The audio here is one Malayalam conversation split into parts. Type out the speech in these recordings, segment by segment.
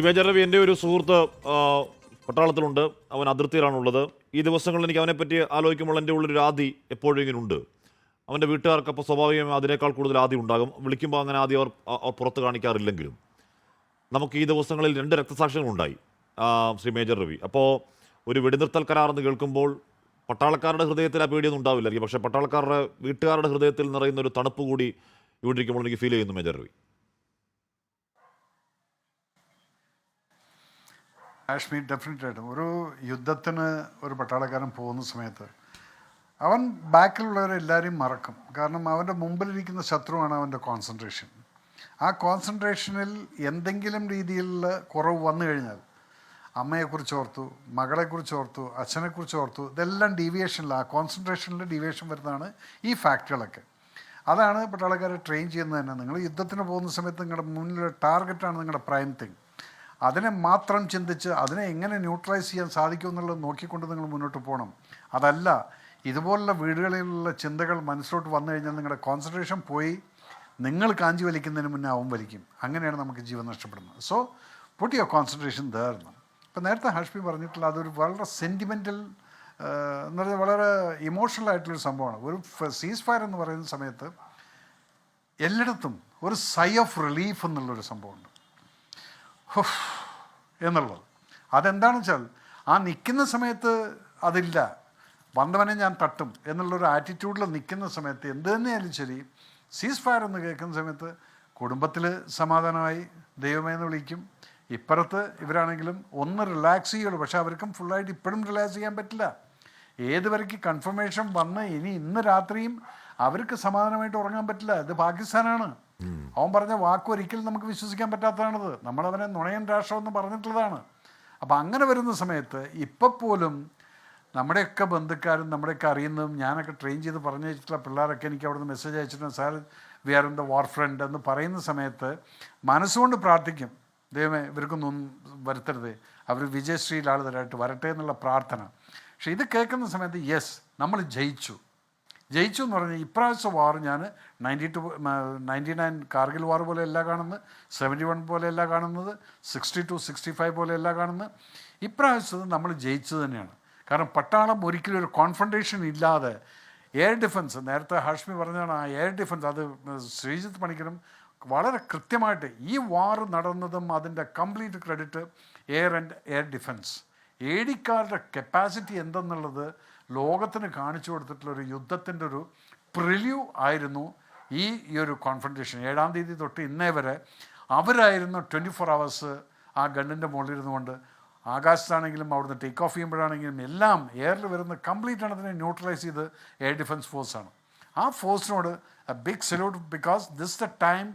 രവി എന്റെ ഒരു സുഹൃത്ത് പട്ടാളത്തിലുണ്ട്. അവൻ അതിർത്തിയിലാണുള്ളത്. ഈ ദിവസങ്ങളിൽ എനിക്ക് അവനെപ്പറ്റി ആലോചിക്കുമ്പോൾ എന്റെ ഉള്ളൊരു ആദി എപ്പോഴും ഇങ്ങനെ ഉണ്ട് അവന്റെ വീട്ടുകാർക്ക് അപ്പോൾ സ്വാഭാവികമായും അതിനേക്കാൾ കൂടുതൽ ആദി ഉണ്ടാകും. വിളിക്കുമ്പോൾ അങ്ങനെ ആദ്യം അവർ അവർ പുറത്ത് കാണിക്കാറില്ലെങ്കിലും. നമുക്ക് ഈ ദിവസങ്ങളിൽ രണ്ട് രക്തസാക്ഷികളുണ്ടായി ശ്രീ മേജർ രവി. അപ്പോൾ ഒരു വെടിനിർത്തൽ കരാറെന്ന് കേൾക്കുമ്പോൾ പട്ടാളക്കാരുടെ ഹൃദയത്തിൽ ആ പേടിയൊന്നും ഉണ്ടാവില്ലായിരിക്കും. പക്ഷേ പട്ടാളക്കാരുടെ വീട്ടുകാരുടെ ഹൃദയത്തിൽ നിറയുന്ന ഒരു തണുപ്പ് കൂടി ഇവിടെ ഇരിക്കുമ്പോൾ എനിക്ക് ഫീൽ ചെയ്യുന്നു മേജർ രവി. കാശ്മീർ ഡെഫിനറ്റ് ആയിട്ടും. ഒരു യുദ്ധത്തിന് ഒരു പട്ടാളക്കാരൻ പോകുന്ന സമയത്ത് അവൻ ബാക്കിലുള്ളവരെല്ലാവരെയും മറക്കും. കാരണം അവന്റെ മുമ്പിലിരിക്കുന്ന ശത്രുവാണ് അവന്റെ കോൺസെൻട്രേഷൻ ആ കോൺസെൻട്രേഷനിൽ എന്തെങ്കിലും രീതിയിലുള്ള കുറവ് വന്നു കഴിഞ്ഞാൽ അമ്മയെക്കുറിച്ച് ഓർത്തു മകളെക്കുറിച്ച് ഓർത്തു അച്ഛനെക്കുറിച്ച് ഓർത്തു ഇതെല്ലാം ഡീവിയേഷനിൽ ആ കോൺസെൻട്രേഷനിൽ ഡീവിയേഷൻ വരുന്നതാണ് ഈ ഫാക്ടറികളൊക്കെ അതാണ് പട്ടാളക്കാരെ ട്രെയിൻ ചെയ്യുന്നത് തന്നെ. നിങ്ങൾ യുദ്ധത്തിന് പോകുന്ന സമയത്ത് നിങ്ങളുടെ മുന്നിലുള്ള ടാർഗറ്റാണ് നിങ്ങളുടെ പ്രൈം തിങ് അതിനെ മാത്രം ചിന്തിച്ച് അതിനെ എങ്ങനെ ന്യൂട്രലൈസ് ചെയ്യാൻ സാധിക്കും എന്നുള്ളത് നോക്കിക്കൊണ്ട് നിങ്ങൾ മുന്നോട്ട് പോകണം. അതല്ല ഇതുപോലുള്ള വീടുകളിലുള്ള ചിന്തകൾ മനസ്സിലോട്ട് വന്നു കഴിഞ്ഞാൽ നിങ്ങളുടെ കോൺസെൻട്രേഷൻ പോയി നിങ്ങൾ കാഞ്ചി വലിക്കുന്നതിന് മുന്നേ അവൻ വലിക്കും. അങ്ങനെയാണ് നമുക്ക് ജീവൻ നഷ്ടപ്പെടുന്നത്. സോ പുട്ട് യുവർ കോൺസെൻട്രേഷൻ ദേർന്ന് ഇപ്പം നേരത്തെ ഹാഷ്മി പറഞ്ഞിട്ടുള്ള അതൊരു വളരെ സെന്റിമെന്റൽ എന്ന് പറഞ്ഞാൽ വളരെ ഇമോഷണൽ ആയിട്ടുള്ളൊരു സംഭവമാണ്. ഒരു സീസ് ഫയർ എന്ന് പറയുന്ന സമയത്ത് എല്ലായിടത്തും ഒരു സൈ ഓഫ് റിലീഫ് എന്നുള്ളൊരു സംഭവമുണ്ട്. എന്നുള്ളത്. അതെന്താണെന്ന് വെച്ചാൽ ആ നിൽക്കുന്ന സമയത്ത് അതില്ല. വന്നവനെ ഞാൻ തട്ടും എന്നുള്ളൊരു ആറ്റിറ്റ്യൂഡിൽ നിൽക്കുന്ന സമയത്ത് എന്ത് തന്നെയായാലും ശരി സീസ് ഫയർ എന്ന് കേൾക്കുന്ന സമയത്ത് കുടുംബത്തിൽ സമാധാനമായി ദൈവമേ എന്ന് വിളിക്കും. ഇപ്പുറത്ത് ഇവരാണെങ്കിലും ഒന്ന് റിലാക്സ് ചെയ്യുള്ളൂ. പക്ഷേ അവർക്കും ഫുള്ളായിട്ട് ഇപ്പോഴും റിലാക്സ് ചെയ്യാൻ പറ്റില്ല. ഏതുവരയ്ക്ക് കൺഫർമേഷൻ വന്ന് ഇനി ഇന്ന് രാത്രിയും അവർക്ക് സമാധാനമായിട്ട് ഉറങ്ങാൻ പറ്റില്ല. ഇത് പാകിസ്ഥാനാണ്. അവൻ പറഞ്ഞ വാക്ക് ഒരിക്കലും നമുക്ക് വിശ്വസിക്കാൻ പറ്റാത്തതാണത്. നമ്മളവനെ നുണയൻ രാഷ്ട്രമെന്ന് പറഞ്ഞിട്ടുള്ളതാണ്. അപ്പം അങ്ങനെ വരുന്ന സമയത്ത് ഇപ്പം പോലും നമ്മുടെയൊക്കെ ബന്ധുക്കാരും നമ്മുടെയൊക്കെ അറിയുന്നതും ഞാനൊക്കെ ട്രെയിൻ ചെയ്ത് പറഞ്ഞിട്ടുള്ള പിള്ളേരൊക്കെ എനിക്ക് അവിടുന്ന് മെസ്സേജ് അയച്ചിട്ടുണ്ട് sir we are in the war front എന്ന് പറയുന്ന സമയത്ത് മനസ്സുകൊണ്ട് പ്രാർത്ഥിക്കും. ദൈവമേ ഇവർക്കൊന്നും വരുത്തരുത്. അവർ വിജയശ്രീയിലാളുതരായിട്ട് വരട്ടെ എന്നുള്ള പ്രാർത്ഥന. പക്ഷേ ഇത് കേൾക്കുന്ന സമയത്ത് യെസ് നമ്മൾ ജയിച്ചു. ജയിച്ചു എന്ന് പറഞ്ഞാൽ ഇപ്രാവശ്യത്തെ വാർ ഞാൻ ninety two ninety nine Kargil war പോലെയല്ല കാണുന്നത് സെവന്റി വൺ പോലെയല്ല കാണുന്നത് സിക്സ്റ്റി ടു സിക്സ്റ്റി ഫൈവ് പോലെയല്ല കാണുന്നത്. ഇപ്രാവശ്യത്ത് നമ്മൾ ജയിച്ചു തന്നെയാണ്. കാരണം പട്ടാളം ഒരിക്കലും ഒരു കോൺഫണ്ടേഷൻ ഇല്ലാതെ എയർ ഡിഫൻസ് നേരത്തെ ഹാഷ്മി പറഞ്ഞതാണ് ആ എയർ ഡിഫൻസ് അത് ശ്രീജിത്ത് പണിക്കരും വളരെ കൃത്യമായിട്ട് ഈ വാർ നടന്നതും അതിന്റെ complete credit air and air defence ഏടിക്കാരുടെ capacity എന്തെന്നുള്ളത് ലോകത്തിന് കാണിച്ചു കൊടുത്തിട്ടുള്ള ഒരു യുദ്ധത്തിന്റെ ഒരു പ്രില്യൂ ആയിരുന്നു ഈ ഒരു കോൺഫൺട്രേഷൻ ഏഴാം തീയതി തൊട്ട് ഇന്നേ വരെ അവരായിരുന്നു ട്വന്റി ഫോർ അവേഴ്സ് ആ ഗണ്ണിന്റെ മുകളിൽ ഇരുന്നുകൊണ്ട് ആകാശത്താണെങ്കിലും അവിടുന്ന് ടേക്ക് ഓഫ് ചെയ്യുമ്പോഴാണെങ്കിലും എല്ലാം എയറിൽ വരുന്ന കംപ്ലീറ്റ് ആണ് അതിനെ ന്യൂട്രലൈസ് ചെയ്ത് എയർ ഡിഫൻസ് ഫോഴ്സാണ് ആ ഫോഴ്സിനോട് a big salute because this the time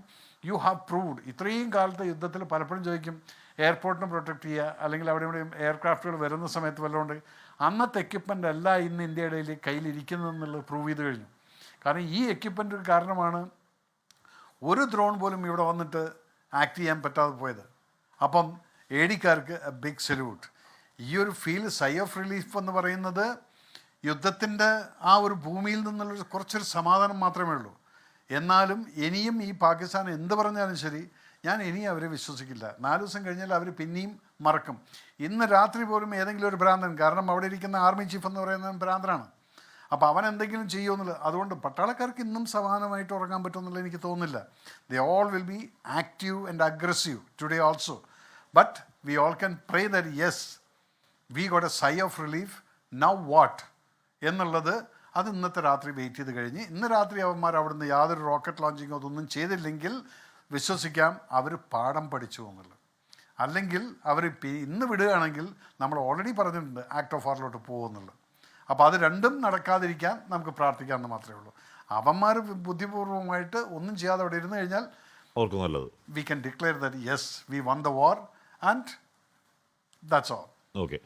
you have proved ഇത്രയും കാലത്തെ യുദ്ധത്തിൽ പലപ്പോഴും ചോദിക്കും എയർപോർട്ടിനെ പ്രൊട്ടക്ട് ചെയ്യുക? അല്ലെങ്കിൽ അവിടെ ഇവിടെയും എയർക്രാഫ്റ്റുകൾ വരുന്ന സമയത്ത് വല്ലതുകൊണ്ട് അന്നത്തെ എക്യുപ്മെന്റ് അല്ല ഇന്ന് ഇന്ത്യയുടെ കയ്യിലിരിക്കുന്നത് കയ്യിലിരിക്കുന്നതെന്നുള്ളത് പ്രൂവ് ചെയ്ത് കഴിഞ്ഞു. കാരണം ഈ എക്യുപ്മെന്റ് കാരണമാണ് ഒരു ദ്രോൺ പോലും ഇവിടെ വന്നിട്ട് ആക്ട് ചെയ്യാൻ പറ്റാതെ പോയത്. അപ്പം എ ഡിക്കാർക്ക് എ ബിഗ് സല്യൂട്ട് ഈ ഒരു ഫീൽ സൈ ഓഫ് റിലീഫ് എന്ന് പറയുന്നത് യുദ്ധത്തിന്റെ ആ ഒരു ഭൂമിയിൽ നിന്നുള്ള കുറച്ചൊരു സമാധാനം മാത്രമേ ഉള്ളൂ. എന്നാലും ഇനിയും ഈ പാകിസ്ഥാൻ എന്ത് പറഞ്ഞാലും ശരി ഞാൻ ഇനിയും അവരെ വിശ്വസിക്കില്ല. നാല് ദിവസം കഴിഞ്ഞാൽ അവർ പിന്നെയും മറക്കും. ഇന്ന് രാത്രി പോലും ഏതെങ്കിലും ഒരു ഭ്രാന്തൻ കാരണം അവിടെ ഇരിക്കുന്ന ആർമി ചീഫ് എന്ന് പറയുന്നത് ഭ്രാന്തനാണ്. അപ്പോൾ അവൻ എന്തെങ്കിലും ചെയ്യുമെന്നുള്ളത് അതുകൊണ്ട് പട്ടാളക്കാർക്ക് ഇന്നും സമാനമായിട്ട് ഉറങ്ങാൻ പറ്റുമെന്നുള്ളത് എനിക്ക് തോന്നുന്നില്ല. The all will be active and aggressive today also but we all can pray that yes we got a sigh of relief now what എന്നുള്ളത് അത് ഇന്നത്തെ രാത്രി വെയിറ്റ് ചെയ്ത് കഴിഞ്ഞ് ഇന്ന് രാത്രി അവന്മാർ അവിടുന്ന് യാതൊരു റോക്കറ്റ് ലോഞ്ചിങ്ങോ അതൊന്നും ചെയ്തില്ലെങ്കിൽ വിശ്വസിക്കാം അവർ പാഠം പഠിച്ചു എന്നുള്ളത്. അല്ലെങ്കിൽ അവർ ഇന്ന് വിടുകയാണെങ്കിൽ നമ്മൾ ഓൾറെഡി പറഞ്ഞിട്ടുണ്ട് ആക്ട് ഓഫ് വാറിലോട്ട് പോകുന്നുള്ളത് അപ്പോൾ അത് രണ്ടും നടക്കാതിരിക്കാൻ നമുക്ക് പ്രാർത്ഥിക്കാമെന്ന് മാത്രമേ ഉള്ളൂ. അവന്മാർ ബുദ്ധിപൂർവമായിട്ട് ഒന്നും ചെയ്യാതെ അവിടെ ഇരുന്ന് കഴിഞ്ഞാൽ അവർക്ക് നല്ലത്. We can declare that yes we won the war and that's all okay